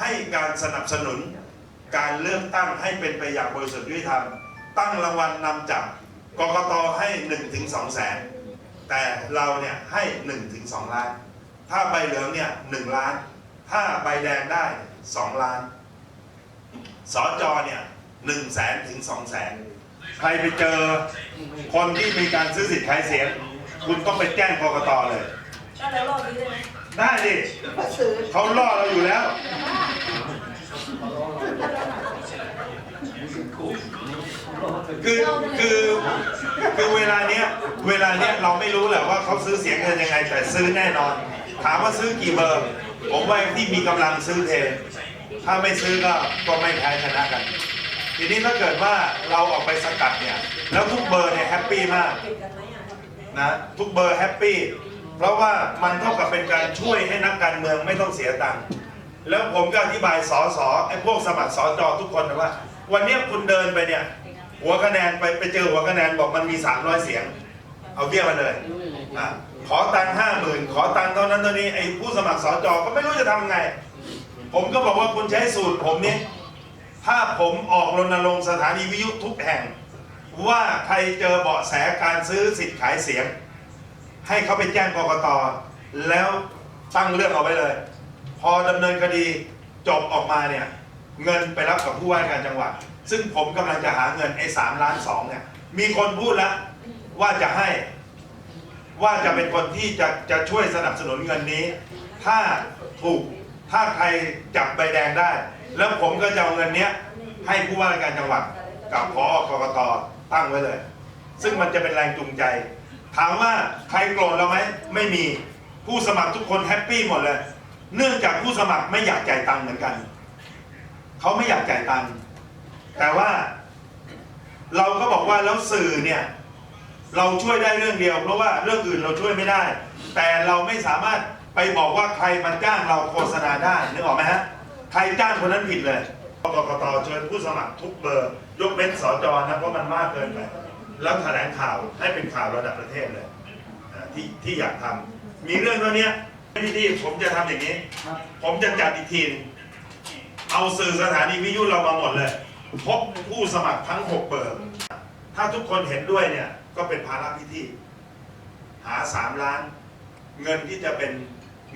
ให้การสนับสนุนการเลือกตั้งให้เป็นไปอย่างบริสุทธิ์ยุติธรรม ตั้งรางวัลนำจับกกตให้1ถึง2แสน แต่เราเนี่ยให้1ถึง2ล้าน ถ้าใบเหลืองเนี่ย 1 ล้าน ถ้าใบแดงได้ 2 ล้านสจเนี่ย1แสนถึง2แสน ใครไปเจอคนที่มีการซื้อสิทธิ์ขายเสียง คุณต้องไปแจ้งกกตเลยก็แล้วรอบนี้ได้ไหมได้ดิก็ซื้อเขาล่อเราอยู่แล้ว คือคือคือเวลาเนี้ยเวลาเนี้ยเราไม่รู้แหละว่าเขาซื้อเสียงกันยังไง แต่ซื้อแน่นอน ถามว่าซื้อกี่เบอร์ ผมว่าที่มีกำลังซื้อเทถ้าไม่ซื้อก็ก็ไม่แพ้ชนะกัน ทีนี้ถ้าเกิดว่าเราออกไปสกัดเนี่ย แล้วทุกเบอร์เนี่ยแฮปปี้มากนะทุกเบอร์แฮปปี้เพราะว่ามันเท่ากับเป็นการช่วยให้นักการเมืองไม่ต้องเสียตังค์แล้วผมก็อธิบายสอสอไอ้พวกสมัครสอจอทุกคนนะว่า วันนี้คุณเดินไปเนี่ย หัวคะแนนไปไปเจอหัวคะแนนบอกมันมี 300 เสียง เอาเบี้ยมาเลยอะขอตังค์ห้าหมื่นขอตังค์เท่านั้นเท่านี้ไอ้ผู้สมัครสอจอก็ไม่รู้จะทำไง ผมก็บอกว่าคุณใช้สูตรผมนี่ถ้าผมออกรณรงค์สถานีวิทยุทุกแห่ง ว่าใครเจอเบาะแสการซื้อสิทธิ์ขายเสียง ให้เขาไปแจ้งกกตแล้วตั้งเรื่องเอาไว้เลย พอดำเนินคดีจบออกมาเนี่ย เงินไปรับกับผู้ว่าการจังหวัด ซึ่งผมกำลังจะหาเงินไอ้สามล้านสองเนี่ย มีคนพูดแล้วว่าจะให้ ว่าจะเป็นคนที่จะจะช่วยสนับสนุนเงินนี้ ถ้าถูกถ้าใครจับใบแดงได้ แล้วผมก็จะเอาเงินเนี้ยให้ผู้ว่าราชการจังหวัด กับพอกกตตั้งไว้เลย ซึ่งมันจะเป็นแรงจูงใจ ถามว่าใครโกรธเราไหมไม่มีผู้สมัครทุกคนแฮปปี้หมดเลย เนื่องจากผู้สมัครไม่อยากจ่ายตังค์เหมือนกัน เขาไม่อยากจ่ายตังค์แต่ว่า เราก็บอกว่าแล้วสื่อเนี่ย เราช่วยได้เรื่องเดียว เพราะว่าเรื่องอื่นเราช่วยไม่ได้ แต่เราไม่สามารถไปบอกว่าใครมันจ้างเราโฆษณาได้นึกออกไหมฮะใครจ้างคนนั้นผิดเลยกกตเชิญผู้สมัครทุกเบอร์ ยกเว้นสจนะเพราะมันมากเกินไปแล้วแถลงข่าวให้เป็นข่าวระดับประเทศเลยที่ที่อยากทำมีเรื่องตัวเนี้ยพี่ที่ผมจะทำอย่างนี้ ผมจะจัดอีกทีนึง เอาสื่อสถานีวิทยุเรามาหมดเลย พบผู้สมัครทั้งหกเบอร์ถ้าทุกคนเห็นด้วยเนี่ย ก็เป็นภาระพิธีหาสามล้าน เงินที่จะเป็น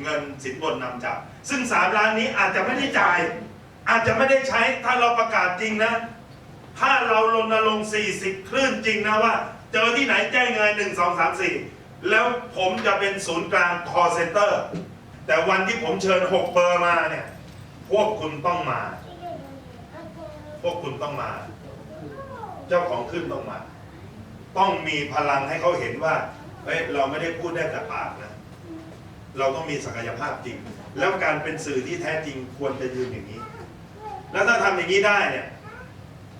เงินสินบนนำจับ ซึ่งสามล้านนี้อาจจะไม่ได้จ่าย อาจจะไม่ได้ใช้ถ้าเราประกาศจริงนะ ถ้าเรารณรงค์40 คลื่นจริงนะว่า เจอที่ไหนแจ้งเงินหนึ่งสองสามสี่แล้วผมจะเป็นศูนย์กลาง call center แต่วันที่ผมเชิญหกเบอร์มาเนี่ย พวกคุณต้องมา พวกคุณต้องมา เจ้าของขึ้นต้องมา ต้องมีพลังให้เขาเห็นว่าเฮ้ยเราไม่ได้พูดได้แต่ปากนะ เราต้องมีศักยภาพจริง แล้วการเป็นสื่อที่แท้จริงควรจะยืนอย่างนี้ แล้วถ้าทำอย่างนี้ได้เนี่ย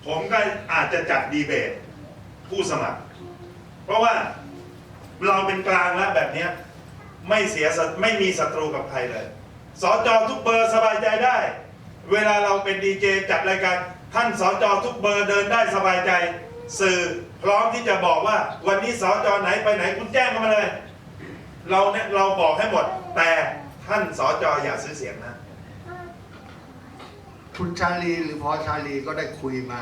ผมก็อาจจะจัดดีเบตผู้สมัคร เพราะว่าเราเป็นกลางแล้วแบบเนี้ยไม่เสียไม่มีศัตรูกับใครเลย สจทุกเบอร์สบายใจได้ เวลาเราเป็นดีเจจัดรายการท่านสจทุกเบอร์เดินได้สบายใจ สื่อพร้อมที่จะบอกว่า วันนี้สจไหนไปไหนคุณแจ้งเข้ามาเลย เราเนี่ยเราบอกให้หมด แต่ท่านสจอย่าซื้อเสียงนะ คุณชาลีหรือพอชาลีก็ได้คุยมา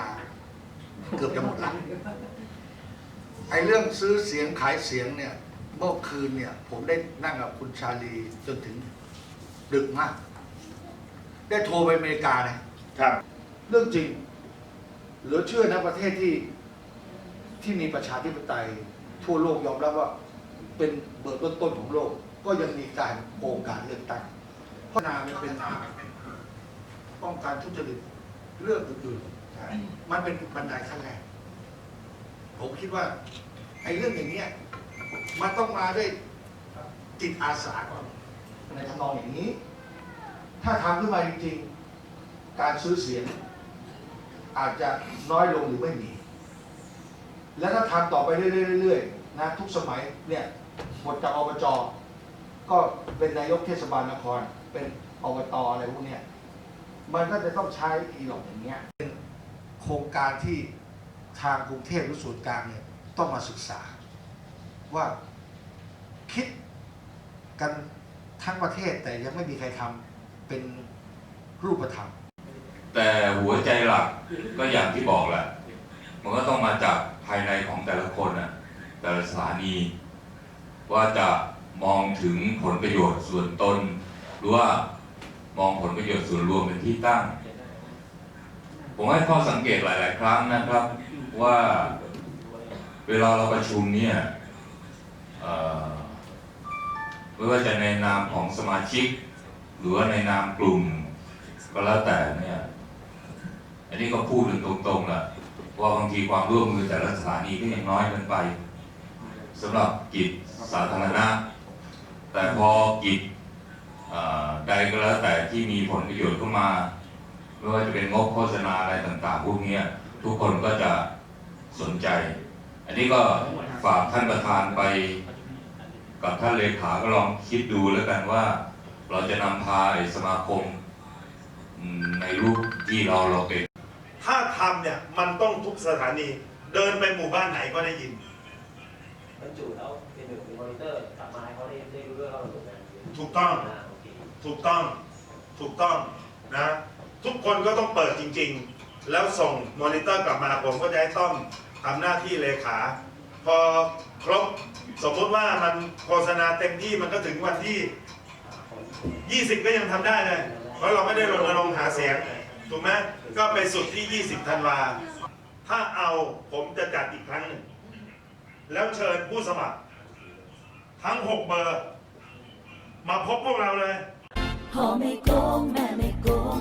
เกือบจะหมดละไอ้เรื่องซื้อเสียงขายเสียงเนี่ยเมื่อคืนเนี่ย ผมได้นั่งกับคุณชาลีจนถึง ดึกมาก ได้โทรไปอเมริกานะครับ เรื่องจริง เหลือเชื่อนะประเทศที่ที่มีประชาธิปไตย ทั่วโลกยอมรับว่า เป็นเบอร์ต้นๆของโลก ก็ยังมีการโกงการเลือกตั้งเพราะนามันเป็นป้องกันทุจริตเรื่องอื่นๆมันเป็นบันไดขั้นแรกผมคิดว่าไอ้เรื่องอย่างเนี้ยมันต้องมาด้วยจิตอาสาก่อน ในทำนองอย่างนี้ ถ้าทำขึ้นมาจริงๆ การซื้อเสียง อาจจะน้อยลงหรือไม่มี และถ้าทำต่อไปเรื่อยๆนะทุกสมัยเนี่ยหมดจากอบจก็เป็นนายกเทศบาลนคร เป็นอบตอะไรพวกเนี้ยมันก็จะต้องใช้อีหลอกอย่างเงี้ยเป็นโครงการที่ทางกรุงเทพหรือส่วนกลางเนี่ยต้องมาศึกษาว่าคิดกัน ทั้งประเทศแต่ยังไม่มีใครทำเป็นรูปธรรม แต่หัวใจหลักก็อย่างที่บอกแหละ มันก็ต้องมาจากภายในของแต่ละคนนะแต่ละสถานี ว่าจะมองถึงผลประโยชน์ส่วนตน หรือว่ามองผลประโยชน์ส่วนรวมเป็นที่ตั้ง ผมให้ข้อสังเกตหลาย ๆ ครั้งนะครับว่าเวลาเราประชุมเนี่ยเอ่อ ไม่ว่าจะในนามของสมาชิก หรือว่าในนามกลุ่ม ก็แล้วแต่เนี่ย อันนี้ก็พูดกันตรงๆแหละว่าบางทีความร่วมมือแต่ละสถานีก็ยังน้อยเกินไปสำหรับกิจสาธารณะ แต่พอกิจใดก็แล้วแต่ที่มีผลประโยชน์เข้ามาไม่ว่าจะเป็นงบโฆษณาอะไรต่างๆพวกนี้ทุกคนก็จะสนใจ อันนี้ก็ฝากท่านประธานไป กับท่านเลขาก็ลองคิดดูแล้วกันว่า เราจะนำพาไอ้สมาคมอืมในรูปที่เราเราเป็น ถ้าทำเนี่ยมันต้องทุกสถานี เดินไปหมู่บ้านไหนก็ได้ยินบรรจุแล้วเป็นหนึ่งมอนิเตอร์กลับมาให้เขาได้ได้รู้เรื่องว่าเราทำงานอยู่ถูกต้อง อ่าโอเคถูกต้อง ถูกต้องนะ ทุกคนก็ต้องเปิดจริง ๆ แล้วส่งมอนิเตอร์กลับมาผมก็จะให้ต้อมทำหน้าที่เลขา พอครบ สมมติว่ามันโฆษณาเต็มที่มันก็ถึงวันที่ 20 ก็ยังทำได้เลย เพราะเราไม่ได้รณรงค์หาเสียงถูกไหมก็ไปสุดที่ 20ธันวาถ้าเอาผมจะจัดอีกครั้งหนึ่ง แล้วเชิญผู้สมัคร ทั้ง 6 เบอร์ มาพบพวกเราเลยพอไม่โกงแม่ไม่โกง